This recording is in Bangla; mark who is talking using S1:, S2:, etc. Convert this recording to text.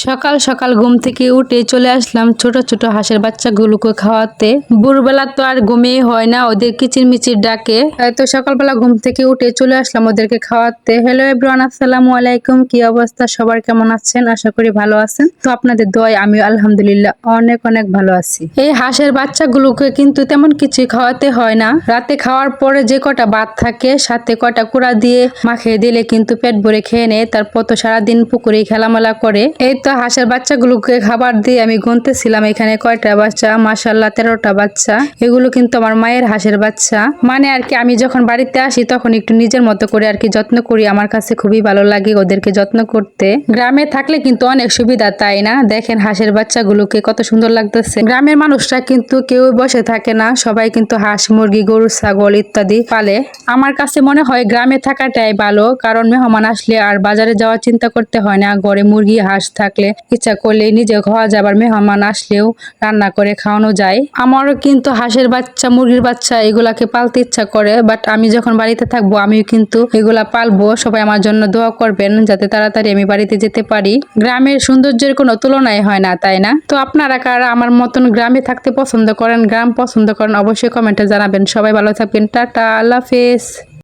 S1: সকাল সকাল ঘুম থেকে উঠে চলে আসলাম ছোট ছোট হাঁসের বাচ্চাগুলোকে খাওয়াতে। ভোরবেলা তো আর ঘুমিয়ে হয় না, ওদের কিচির মিচির ডাকে তো সকালবেলা ঘুম থেকে উঠে চলে আসলাম ওদেরকে খাওয়াতে। হ্যালো এভরিওয়ান আসসালামু আলাইকুম। কি অবস্থা? সবার কেমন আছেন? আশা করি ভালো আছেন। তো আপনাদের দয় আমি আলহামদুলিল্লাহ অনেক অনেক ভালো আছি। এই হাঁসের বাচ্চাগুলোকে কিন্তু তেমন কিছু খাওয়াতে হয় না। রাতে খাওয়ার পরে যে কটা ভাত থাকে, সাথে কটা কুড়া দিয়ে মাখিয়ে দিলে কিন্তু পেট ভরে খেয়ে নেয়। তারপর তো সারাদিন পুকুরে খেলামেলা করে। এই তো হাঁসের বাচ্চাগুলোকে খাবার দিয়ে আমি গুনতেছিলাম এখানে কয়টা বাচ্চা? মাসাল্লাহ তেরোটা বাচ্চা। এগুলো কিন্তু আমার মায়ের হাঁসের বাচ্চা। মানে আর কি, আমি যখন বাড়িতে আসি তখন একটু নিজের মতো করে আর কি যত্ন করি। আমার কাছে খুবই ভালো লাগে ওদেরকে যত্ন করতে। গ্রামে থাকলে কিন্তু অনেক সুবিধা, তাই না? দেখেন হাঁসের বাচ্চাগুলোকে কত সুন্দর লাগতেছে। গ্রামের মানুষরা কিন্তু কেউ বসে থাকে না। সবাই কিন্তু হাঁস, মুরগি, গরু, ছাগল ইত্যাদি পালে। আমার কাছে মনে হয় গ্রামে থাকাটাই ভালো। কারণ মেহমান আসলে আর বাজারে যাওয়ার চিন্তা করতে হয় না। ঘরে মুরগি, হাঁস থাকলে ইচ্ছা করলে নিজে খাওয়া যাবার মেহমান আসলেও রান্না করে খাওয়ানো যায়। আমারও কিন্তু হাঁসের বাচ্চা, মুরগির বাচ্চা এগুলাকে পালতে ইচ্ছা করে বাট আমি যখন বাড়িতে থাকব আমিও কিন্তু এগুলা পালবো। সবাই আমার জন্য দোয়া করবেন যাতে তাড়াতাড়ি আমি বাড়িতে যেতে পারি। গ্রামের সৌন্দর্যের কোনো তুলনাই হয় না, তাই না? তো আপনারা কারা আমার মতন গ্রামে থাকতে পছন্দ করেন, গ্রাম পছন্দ করেন, অবশ্যই কমেন্টে জানাবেন। সবাই ভালো থাকবেন। টাটা, আল্লাহ হাফেজ।